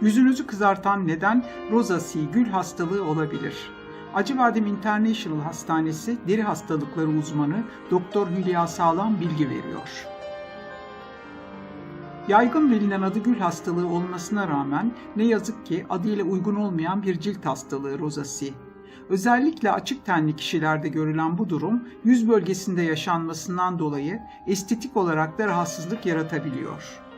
Yüzünüzü kızartan neden rozasi gül hastalığı olabilir. Acıbadem International Hastanesi deri hastalıkları uzmanı Doktor Hülya Sağlam bilgi veriyor. Yaygın bilinen adı gül hastalığı olmasına rağmen ne yazık ki adıyla uygun olmayan bir cilt hastalığı rozasi. Özellikle açık tenli kişilerde görülen bu durum yüz bölgesinde yaşanmasından dolayı estetik olarak da rahatsızlık yaratabiliyor.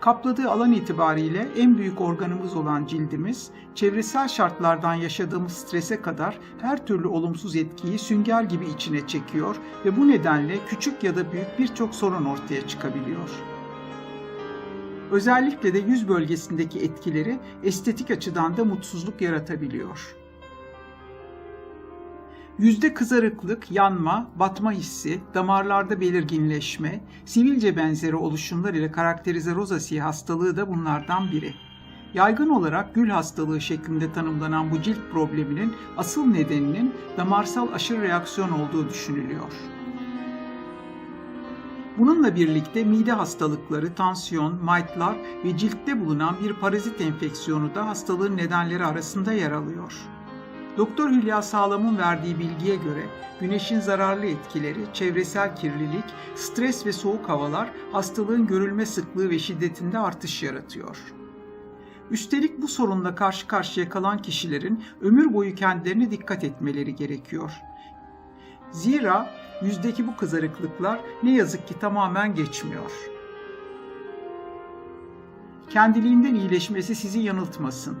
Kapladığı alan itibariyle en büyük organımız olan cildimiz, çevresel şartlardan yaşadığımız strese kadar her türlü olumsuz etkiyi sünger gibi içine çekiyor ve bu nedenle küçük ya da büyük birçok sorun ortaya çıkabiliyor. Özellikle de yüz bölgesindeki etkileri estetik açıdan da mutsuzluk yaratabiliyor. Yüzde kızarıklık, yanma, batma hissi, damarlarda belirginleşme, sivilce benzeri oluşumlar ile karakterize rozasi hastalığı da bunlardan biri. Yaygın olarak gül hastalığı şeklinde tanımlanan bu cilt probleminin asıl nedeninin damarsal aşırı reaksiyon olduğu düşünülüyor. Bununla birlikte mide hastalıkları, tansiyon, mightlar ve ciltte bulunan bir parazit enfeksiyonu da hastalığın nedenleri arasında yer alıyor. Doktor Hülya Sağlam'ın verdiği bilgiye göre güneşin zararlı etkileri, çevresel kirlilik, stres ve soğuk havalar hastalığın görülme sıklığı ve şiddetinde artış yaratıyor. Üstelik bu sorunla karşı karşıya kalan kişilerin ömür boyu kendilerine dikkat etmeleri gerekiyor. Zira yüzdeki bu kızarıklıklar ne yazık ki tamamen geçmiyor. Kendiliğinden iyileşmesi sizi yanıltmasın.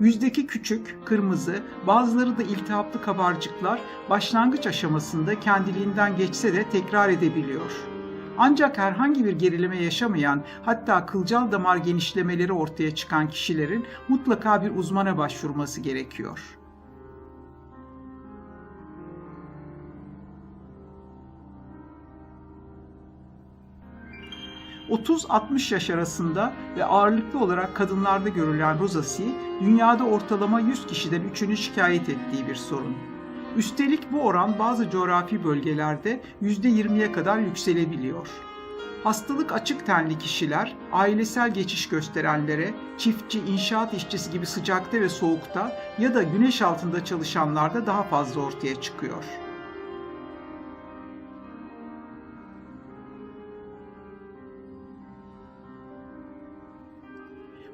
Yüzdeki küçük, kırmızı, bazıları da iltihaplı kabarcıklar başlangıç aşamasında kendiliğinden geçse de tekrar edebiliyor. Ancak herhangi bir gerileme yaşamayan, hatta kılcal damar genişlemeleri ortaya çıkan kişilerin mutlaka bir uzmana başvurması gerekiyor. ...30-60 yaş arasında ve ağırlıklı olarak kadınlarda görülen rozasi, dünyada ortalama 100 kişiden 3'ünün şikayet ettiği bir sorun. Üstelik bu oran bazı coğrafi bölgelerde %20'ye kadar yükselebiliyor. Hastalık açık tenli kişiler, ailesel geçiş gösterenlere, çiftçi, inşaat işçisi gibi sıcakta ve soğukta ya da güneş altında çalışanlarda daha fazla ortaya çıkıyor.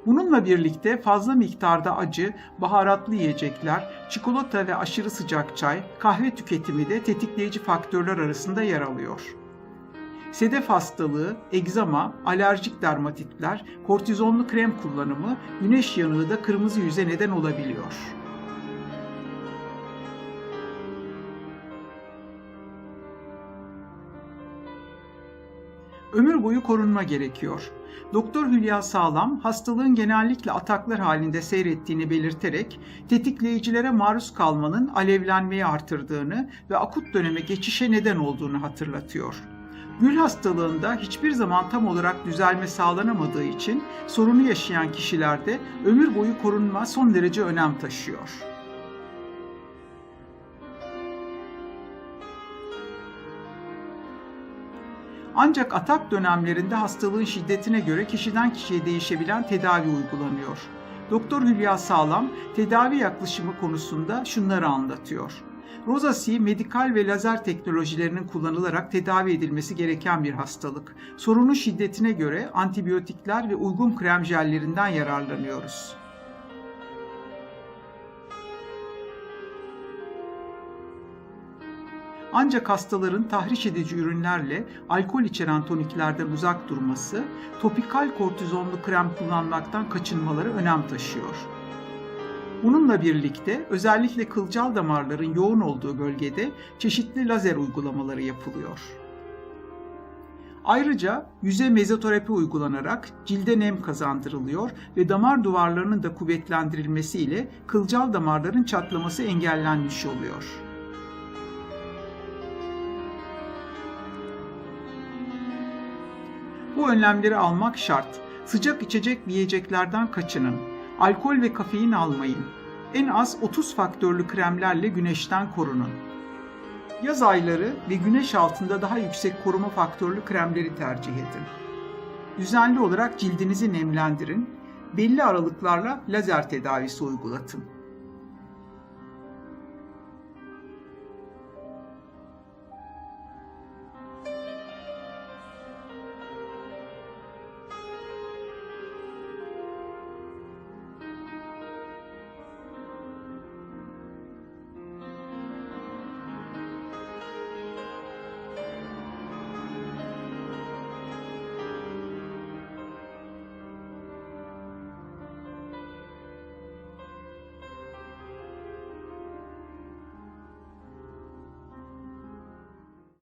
Bununla birlikte fazla miktarda acı, baharatlı yiyecekler, çikolata ve aşırı sıcak çay, kahve tüketimi de tetikleyici faktörler arasında yer alıyor. Sedef hastalığı, egzama, alerjik dermatitler, kortizonlu krem kullanımı, güneş yanığı da kırmızı yüze neden olabiliyor. Ömür boyu korunma gerekiyor. Doktor Hülya Sağlam hastalığın genellikle ataklar halinde seyrettiğini belirterek tetikleyicilere maruz kalmanın alevlenmeyi artırdığını ve akut döneme geçişe neden olduğunu hatırlatıyor. Gül hastalığında hiçbir zaman tam olarak düzelme sağlanamadığı için sorunu yaşayan kişilerde ömür boyu korunma son derece önem taşıyor. Ancak atak dönemlerinde hastalığın şiddetine göre kişiden kişiye değişebilen tedavi uygulanıyor. Doktor Hülya Sağlam tedavi yaklaşımı konusunda şunları anlatıyor. Rozasi medikal ve lazer teknolojilerinin kullanılarak tedavi edilmesi gereken bir hastalık. Sorunun şiddetine göre antibiyotikler ve uygun krem jellerinden yararlanıyoruz. Ancak hastaların tahriş edici ürünlerle alkol içeren toniklerden uzak durması, topikal kortizonlu krem kullanmaktan kaçınmaları önem taşıyor. Bununla birlikte özellikle kılcal damarların yoğun olduğu bölgede çeşitli lazer uygulamaları yapılıyor. Ayrıca yüze mezoterapi uygulanarak cilde nem kazandırılıyor ve damar duvarlarının da kuvvetlendirilmesiyle kılcal damarların çatlaması engellenmiş oluyor. Önlemleri almak şart. Sıcak içecek ve yiyeceklerden kaçının. Alkol ve kafein almayın. En az 30 faktörlü kremlerle güneşten korunun. Yaz ayları ve güneş altında daha yüksek koruma faktörlü kremleri tercih edin. Düzenli olarak cildinizi nemlendirin. belli aralıklarla lazer tedavisi uygulatın.